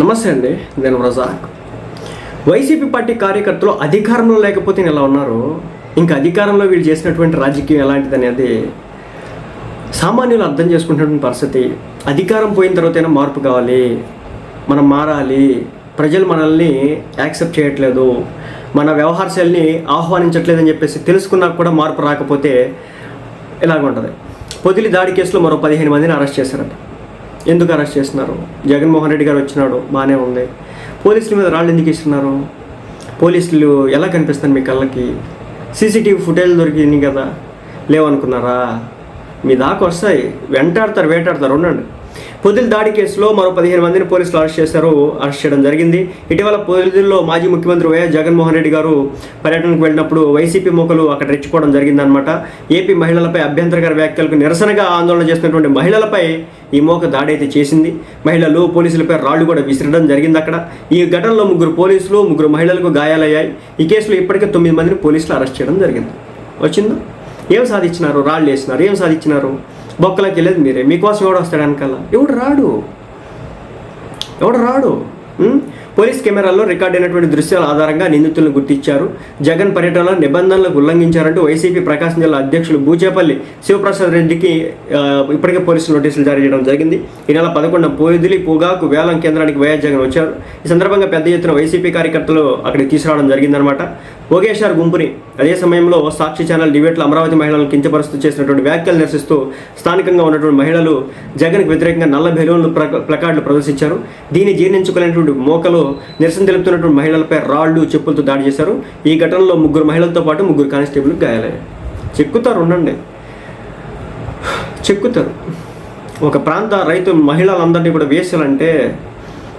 నమస్తే అండి నేను రజాక్ వైసీపీ పార్టీ కార్యకర్తలు అధికారంలో లేకపోతే ఎలా ఉన్నారు? ఇంకా అధికారంలో వీళ్ళు చేసినటువంటి రాజకీయం ఎలాంటిది అనేది సామాన్యులు అర్థం చేసుకుంటున్న పరిస్థితి. అధికారం పోయిన తర్వాతైనా మార్పు కావాలి. మనం మారాలి. ప్రజలు మనల్ని యాక్సెప్ట్ చేయట్లేదు. మన వ్యవహార శైలిని ఆహ్వానించట్లేదని చెప్పేసి తెలుసుకున్నా కూడా మార్పు రాకపోతే ఇలాగ ఉంటుంది పొదిలి దాడి కేసులో మరో పదిహేను మందిని అరెస్ట్ చేశారట. ఎందుకు అరెస్ట్ చేస్తున్నారు? జగన్మోహన్ రెడ్డి గారు వచ్చినాడు బాగానే ఉంది. పోలీసుల మీద రాళ్ళు ఎందుకు ఇస్తున్నారు పోలీసులు ఎలా కనిపిస్తారు మీ కళ్ళకి? సీసీటీవీ ఫుటేజ్ దొరికింది కదా లేవనుకున్నారా? మీ దాకా వస్తాయి వెంటాడతారు వేటాడతారు ఉండండి. పొదిల్ దాడి కేసులో మరో పదిహేను మందిని పోలీసులు అరెస్ట్ చేశారు. అరెస్ట్ చేయడం జరిగింది. ఇటీవల పొదిలిలో మాజీ ముఖ్యమంత్రి వైఎస్ జగన్మోహన్ రెడ్డి గారు పర్యటనకు వెళ్ళినప్పుడు వైసీపీ మూకలు అక్కడ రెచ్చిపోవడం జరిగిందనమాట ఏపీ మహిళలపై అభ్యంతరకర వ్యాఖ్యలకు నిరసనగా ఆందోళన చేస్తున్నటువంటి మహిళలపై ఈ మోక దాడి అయితే చేసింది. మహిళలు పోలీసులపై రాళ్ళు కూడా విసిరడం జరిగింది అక్కడ. ఈ ఘటనలో ముగ్గురు పోలీసులు ముగ్గురు మహిళలకు గాయాలయ్యాయి. ఈ కేసులో ఇప్పటికే తొమ్మిది మందిని పోలీసులు అరెస్ట్ చేయడం జరిగింది. వచ్చిందా? ఏం సాధించినారు? రాళ్ళు వేసినారు. ఏం సాధించినారు? బొక్కలకి వెళ్ళేది మీరే. మీకోసం ఎవడు వస్తాడు వెనకాల? ఎవడు రాడు? ఎవడు రాడు? పోలీస్ కెమెరాల్లో రికార్డైనటువంటి దృశ్యాల ఆధారంగా నిందితులను గుర్తించారు. జగన్ పర్యటనలో నిబంధనలకు ఉల్లంఘించారంటూ వైసీపీ ప్రకాశం జిల్లా అధ్యక్షులు బూచేపల్లి శివప్రసాద్ రెడ్డికి ఇప్పటికే పోలీసులు నోటీసులు జారీ చేయడం జరిగింది. ఈ నెల పదకొండున పోయిదిలి పొగాకు వేలం కేంద్రానికి వైఎస్ జగన్ వచ్చారు. ఈ సందర్భంగా పెద్ద ఎత్తున వైసీపీ కార్యకర్తలు అక్కడికి తీసుకురావడం జరిగిందనమాట ఓగేశారు గుంపుని అదే సమయంలో సాక్షి ఛానల్ డిబేట్లో అమరావతి మహిళలను కించపరుస్తూ చేసినటువంటి వ్యాఖ్యలు నిరసిస్తూ స్థానికంగా ఉన్నటువంటి మహిళలు జగన్కు వ్యతిరేకంగా నల్ల బెలూన్లు ప్ర- ప్లకార్డులు ప్రదర్శించారు. దీన్ని జీర్ణించుకోలేనటువంటి మోకలు నిరసన తెలుపుతున్నటువంటి మహిళలపై రాళ్ళు చెప్పులతో దాడి చేశారు. ఈ ఘటనలో ముగ్గురు మహిళలతో పాటు ముగ్గురు కానిస్టేబుల్ గాయాలయ్యారు చెక్కుతారు ఉండండి. చెక్కుతారు. ఒక ప్రాంత రైతు మహిళలందరినీ కూడా వేసాలంటే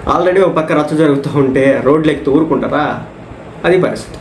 ఆల్రెడీ ఒక పక్క రచ్చ జరుగుతూ ఉంటే రోడ్లు ఎక్కి ఊరుకుంటారా? అది పరిస్థితి.